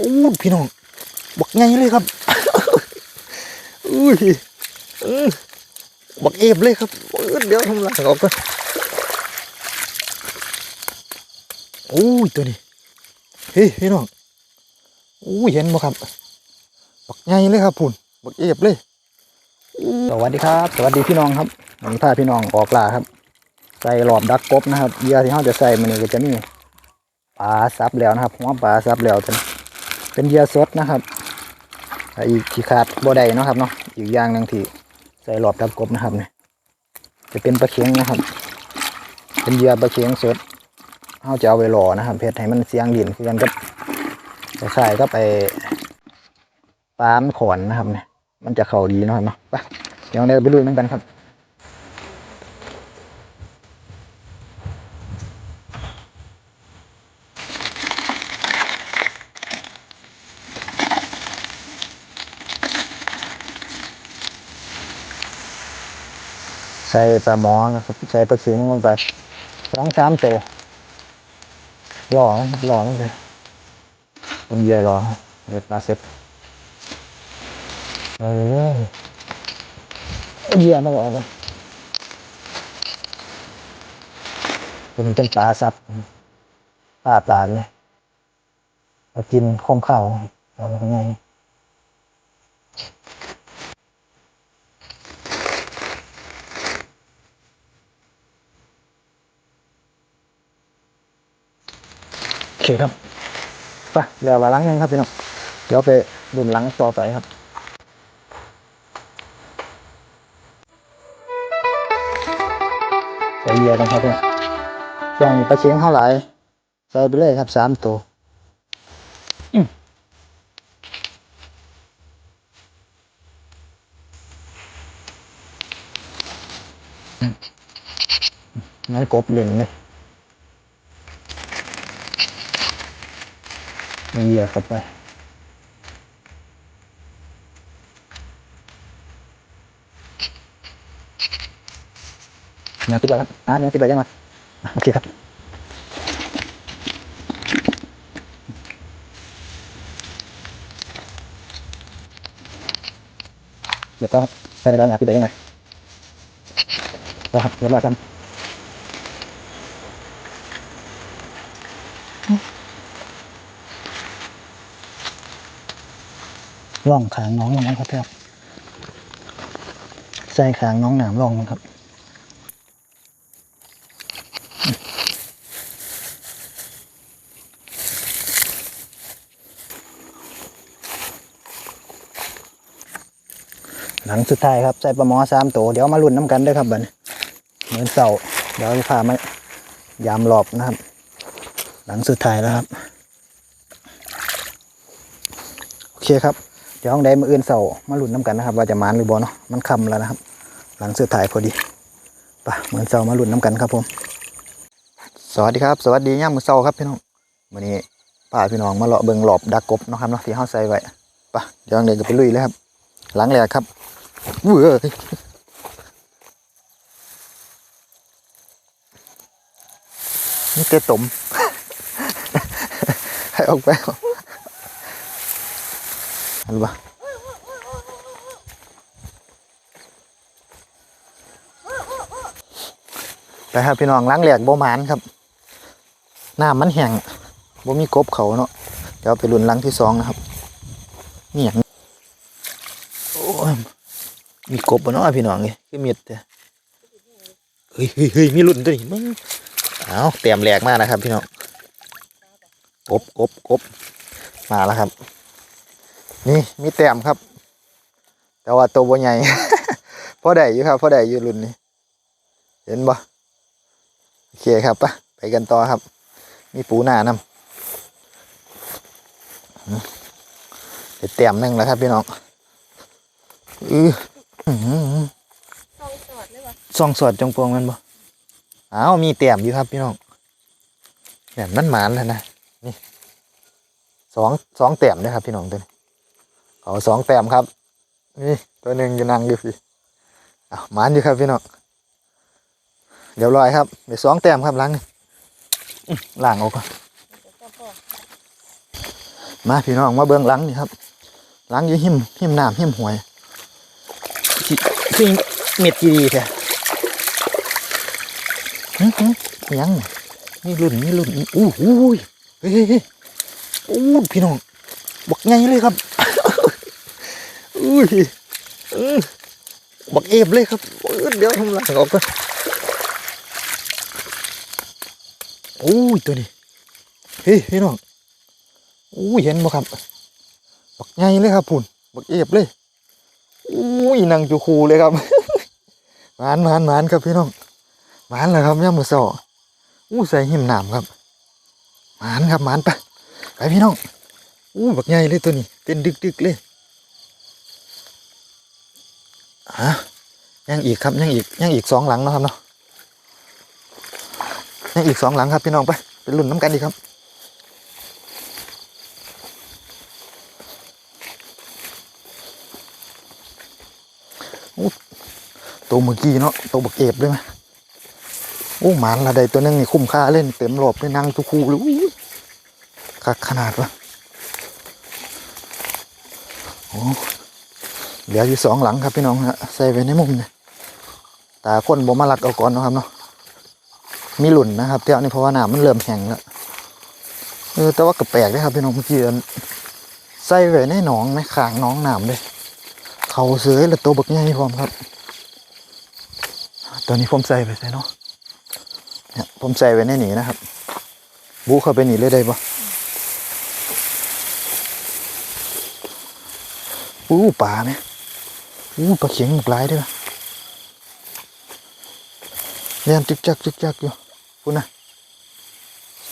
อู้พี่น้องบักไงเลยครับอุ้ยบักเอฟเลยครับเดี๋ยวทำลายออกก่อนอู้ยตัวนี้เฮ้ยพี่น้องอู้เห็นบ่ครับบักไงเลยครับพุ่นบักเอฟเลยสวัสดีครับ สวัสดีพี่น้องครับวันนี้พาพี่น้องออกล่าครับ ใส่หลอบดักกบนะครับเหยื่อที่เราจะใส่มันนี่ก็จะมีปลาซับแล้วนะครับหัวปลาซับแล้วเป็น เป็นเหยื่อสดนะครับอีกที่ขาดบ่ได้นะครับเนาะอีกอย่างหนึ่งที่ใส่หลอบดักกบนะครับเนี่ยจะเป็นปลาเข็งนะครับ เป็นเหยื่อปลาเข็งสดเราจะเอาไปหล่อนะครับเพื่อให้มันเสียงดินคือกันกับคล้ายๆก็ไปปามขอนนะครับเนี่ยมันจะเข่าดีนะครับเนาะไปเดี๋ยวเราไปลุยมันกันครับ ใส่ปลาหมอนะครับใส่ปลาเข็งลงไปสองสามตัวหล่อหล่อมันเลยมันเยอะหล่อเด็ดปลาเซ็ตเออเยี่ยมมากเลยเป็นเป็นปลาซับปลาปลาเลยมากินคมข้าวเอาไง โอเคครับไปเดี๋ยวมาล้างยังครับพี่น้องเดี๋ยวไปดุนล้างต่อไปครับใส่เยียกันครับเพี่น้องช่วงนี้ปลาเชียงเท่าไหร่ใส่ไปเลยครับสามตัวงั้นกบเล่นเลย มีเหยื่อเข้าไปเนี่ยติดไปครับอ่าเนี่ยติดไปยังไงโอเคครับเดี๋ยวต้องใส่ในร้านอาติดไปยังไงนะครับเดี๋ยวมากัน ล่องขางน้องลงนะครับครับใส่ขางน้องหนามล่องนะครับหลังสุดท้ายครับใส่ปลาหมอสามตัวเดี๋ยวมาลุ้นน้ำกันด้วยครับบันเหมือนเสาเดี๋ยวจะพามายามหลอบนะครับ หลังสุดท้ายแล้วครับ โอเคครับ เดี๋ยวห้องใดมืออื่นเสามาหลุนน้ำกันนะครับ ว่าจะมานหรือบอเนาะมันคำแล้วนะครับ หลังเสุดท้ายพอดีไปะเหมือนเสามาหลุนน้ำกันครับผม สวัสดีครับ สวัสดีย่ามมือเสาครับพี่น้องวันนี้ป้าพี่น้องมาเลาะเบิงหลอบดักกบนะครับเนาะที่ห้าใส่ไว้ไปะเดี๋ยวห้องใดจะไปลุยเลยครับ หลังแรกครับเว้ยนี่เตะตมให้ออกไปันวะไปครับพี่น้องล้างแหลกบ่หมานครับน้ำมันแห้งบ่มีกบเขาเนาะเดี๋ยวไปลุ่นล้างที่สองนะครับนี่อย่างโอ้ยมีกบบ่เนาะพี่น้องนี่คือมีดแต่เฮ้ยเฮ้ยมีรุ่นตัวนี้มึงเอาเตรียมแหลกมากนะครับ พี่น้องกบกบกบมาแล้วครับ นี่มีแต้มครับ แต่ว่าตัวบ่ใหญ่พอได้อยู่ครับพอได้อยู่รุ่นนี้ เห็นบ่โอเคครับปะไปกันต่อครับ มีปูหน้านำเดี๋ยวแต้มหนึงแล้วครับพี่น้องอืออื้อหือซองสอดเลยวะส่องสอดจงปวงแมันบ่อ้าวมีแต้มอยู่ครับพี่น้องแต้มนั่นหมานแล้วนะนี่สองสองแต้มนะครับพี่น้องตัวนี้ เอาสองแต้มครับ นี่ตัวหนึ่งอยู่นั่งอยู่พี่อ้าวหมานอยู่ครับพี่น้องเดี๋ยวรอยครับเดี๋ยวสองแต้มครับล้างนี่อื้อล้างออกก่อนเดี๋ยวก็พอมาพี่น้องมาเบื้องหลังนี่ครับหลังอยู่หิมหิมน้ำหิมหวยสิสิเม็ดกี่ดีแท้หึหึอิหยังน่ะนี่รุ่นนี่รุ่นอู้หูยเฮ้ยเฮ้ยเฮ้ยอู้พี่น้องบักไงเลยครับ อุ้ยบักเอฟเลยครับเออเดี๋ยวทำลังออกก่อนโอ้ยตัวนี้เฮ้ยพี่น้องอู้ยเห็นบ่ครับบักไงเลยครับพุ่นบักเอฟเลยอุ้ยนังจูคูเลยครับหมานหมานหมานครับพี่น้องหมานเลยครับย่ามือสออู้ใส่หิมหนามครับหมานครับหมานไปไปพี่น้องอู้บักไงเลยตัวนี้เต้นดึกๆเลย ฮะยังอีกครับยังอีกยังอีกสองหลังนะครับเนาะยังอีกสองหลังครับพี่น้องไปไปลุ้นน้ำกันดีครับโอ้ตัวเมื่อกี้เนาะตัวบักเอฟด้วยไหมโอ้หมานละใดตัวนึงนี่คุ้มค่าเล่นเต็มรอบเลยนั่งทุกคู่เลยอู้ยคักขนาดวะโอ้ เหลืออยู่สองหลังครับพี่น้องฮะใส่ไว้ในมุมเนี่ยตาคนบ่มาลักเอาก่อนนะครับเนาะมีหลุ่นนะครับเที่ยวนี้เพราะว่าน้ำมันเริ่มแห้งแล้วเออแต่ว่าก็แปลกนะครับพี่น้องเมื่อกี้ใส่ไว้ในหนองในขางหน้องน้ำเลยเขาเสือและตัวบักใหญ่พร้อมครับตัวนี้ผมใส่ไปใส่เนาะเนี่ยผมใส่ไว้ในหนีนะครับ บูเข้าไปหนีเลยได้ปะอู้ปลาเนี่ย อู้ปลาเข็งหมกหลายเด้วยเรียนจึกจักจึกจักอยู่ปุ่นนะ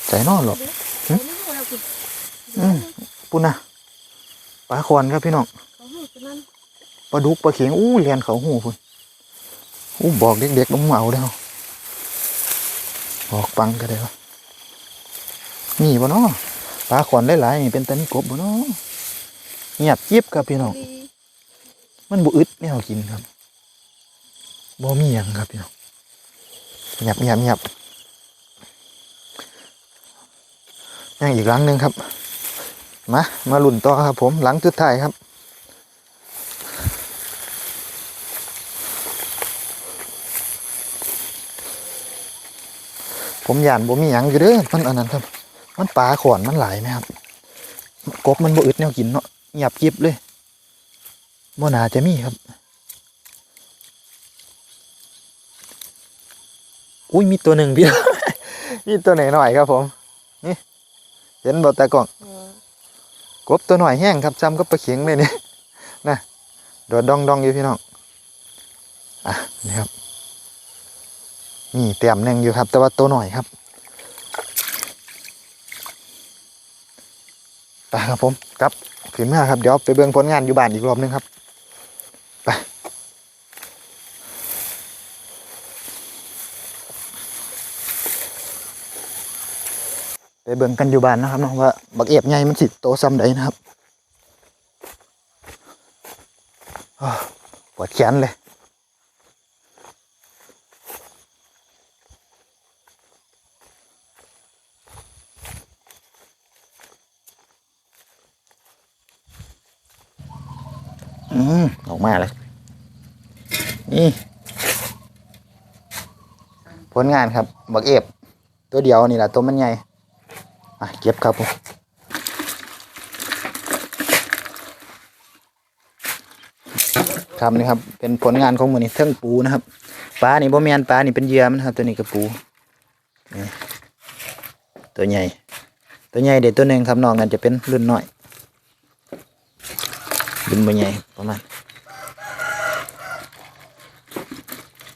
ใจนอนหรอกเดี๋ยวนี่เราคุณอืมปุ่นนะปลาคอนครับพี่น้องเขาหูจะนั่นปลาดุกปลาเข็งอู้เรียนเขาหูพุ่นอู้บอกเด็กๆน้องเหมาเด้อบอกปังก็ได้วะนี่บ่เนาะปลาคอนหลายๆนี่เป็นตามีกบบ่เนาะเงียบยิบครับพี่น้องดี มันบุอึดแนวกินครับบ่มีหยังครับพี่น้องเงียบเงียบเงียบยังอีกหลังหนึ่งครับ มามาลุ่นต่อครับ ผมหลังสุดท้ายครับผมหยานบ่มีหยังอยู่เด้อมันอันนั้นครับ มันปลาขอนมันหลายไหมครับ กบมันบ่อึดแนวกินเนาะเงียบกิบเลย บ่น่าจะมีครับ อุ้ยมีตัวหนึ่งพี่ มีตัวไหนหน่อยครับผม นี่ เห็นบ่ตากล้อง กบตัวหน่อยแห้งครับจำก็ปลาเข็งเลยนี่นะโดดดองดองอยู่พี่น้อง อะนี่ครับ นี่เตรียมหนึ่งอยู่ครับ แต่ว่าตัวหน่อยครับไปครับผมกลับขึ้นมาครับ เดี๋ยวไปเบิ่งผลงานอยู่บ้านอีกรอบหนึงครับ ไปเบิ่งกันอยู่บ้านนะครับเน้องว่าบักเอฟใหญ่มันสิโตซ้ำใดนะครับปวดแขนเลยอืมออกมาเลย นี่ ผลงานครับ บักเอฟตัวเดียวนี่แหละตัวมันใหญ่ อะเก็บครับผมครับนี่ครับเป็นผลงานของมือนี่เทิงปูนะครับปลานี่บ่แมนปลานี่เป็นเยื่อมันครับ ตัวนี้กระปูตัวใหญ่ ตัวใหญ่เด็ดตัวหนึ่งครับน้อกนั้นจะเป็นรุ่นน้อยรุ่นบ่ใหญ่ประมาณ